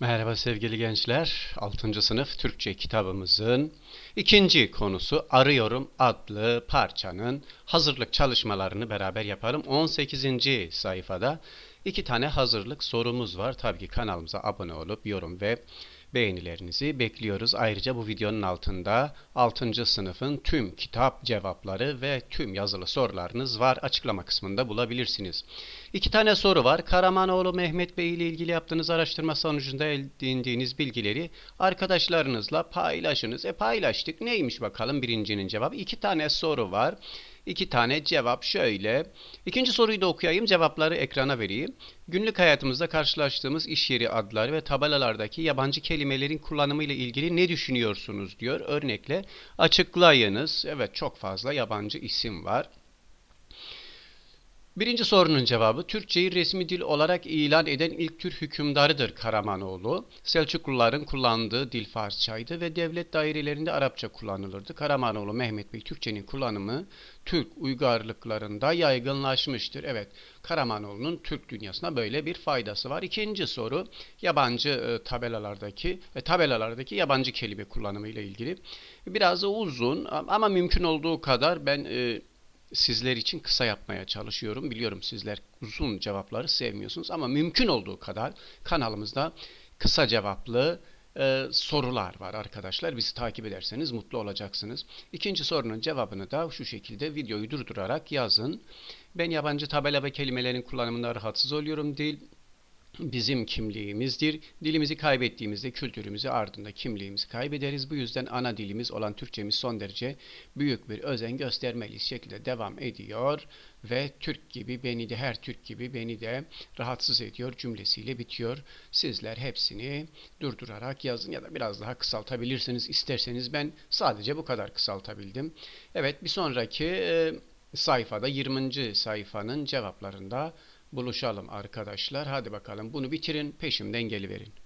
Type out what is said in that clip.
Merhaba sevgili gençler. 6. sınıf Türkçe kitabımızın ikinci konusu Arıyorum adlı parçanın hazırlık çalışmalarını beraber yapalım. 18. sayfada iki tane hazırlık sorumuz var. Tabii ki kanalımıza abone olup yorum ve beğenilerinizi bekliyoruz. Ayrıca bu videonun altında 6. sınıfın tüm kitap cevapları ve tüm yazılı sorularınız var. Açıklama kısmında bulabilirsiniz. İki tane soru var. Karamanoğlu Mehmet Bey ile ilgili yaptığınız araştırma sonucunda edindiğiniz bilgileri arkadaşlarınızla paylaşınız. E paylaştık. Neymiş bakalım birincinin cevabı? İki tane soru var. İki tane cevap şöyle. İkinci soruyu da okuyayım. Cevapları ekrana vereyim. Günlük hayatımızda karşılaştığımız iş yeri adları ve tabelalardaki yabancı kelimelerin kullanımı ile ilgili ne düşünüyorsunuz diyor. Örnekle açıklayınız. Evet çok fazla yabancı isim var. Birinci sorunun cevabı Türkçeyi resmi dil olarak ilan eden ilk Türk hükümdarıdır Karamanoğlu. Selçukluların kullandığı dil Farsçaydı ve devlet dairelerinde Arapça kullanılırdı. Karamanoğlu Mehmet Bey Türkçenin kullanımı Türk uygarlıklarında yaygınlaşmıştır. Evet Karamanoğlu'nun Türk dünyasına böyle bir faydası var. İkinci soru yabancı e, tabelalardaki ve tabelalardaki yabancı kelime kullanımı ile ilgili. Biraz uzun ama mümkün olduğu kadar ben e, sizler için kısa yapmaya çalışıyorum. Biliyorum sizler uzun cevapları sevmiyorsunuz ama mümkün olduğu kadar kanalımızda kısa cevaplı e, sorular var arkadaşlar. Bizi takip ederseniz mutlu olacaksınız. İkinci sorunun cevabını da şu şekilde videoyu durdurarak yazın. Ben yabancı tabela ve kelimelerin kullanımında rahatsız oluyorum. Dil bizim kimliğimizdir. Dilimizi kaybettiğimizde kültürümüzü ardında kimliğimizi kaybederiz. Bu yüzden ana dilimiz olan Türkçemiz son derece büyük bir özen göstermeliyiz şekilde devam ediyor ve Türk gibi beni de her Türk gibi beni de rahatsız ediyor cümlesiyle bitiyor. Sizler hepsini durdurarak yazın ya da biraz daha kısaltabilirsiniz isterseniz ben sadece bu kadar kısaltabildim. Evet bir sonraki sayfada 20. sayfanın cevaplarında buluşalım arkadaşlar. Hadi bakalım bunu bitirin peşimden geliverin.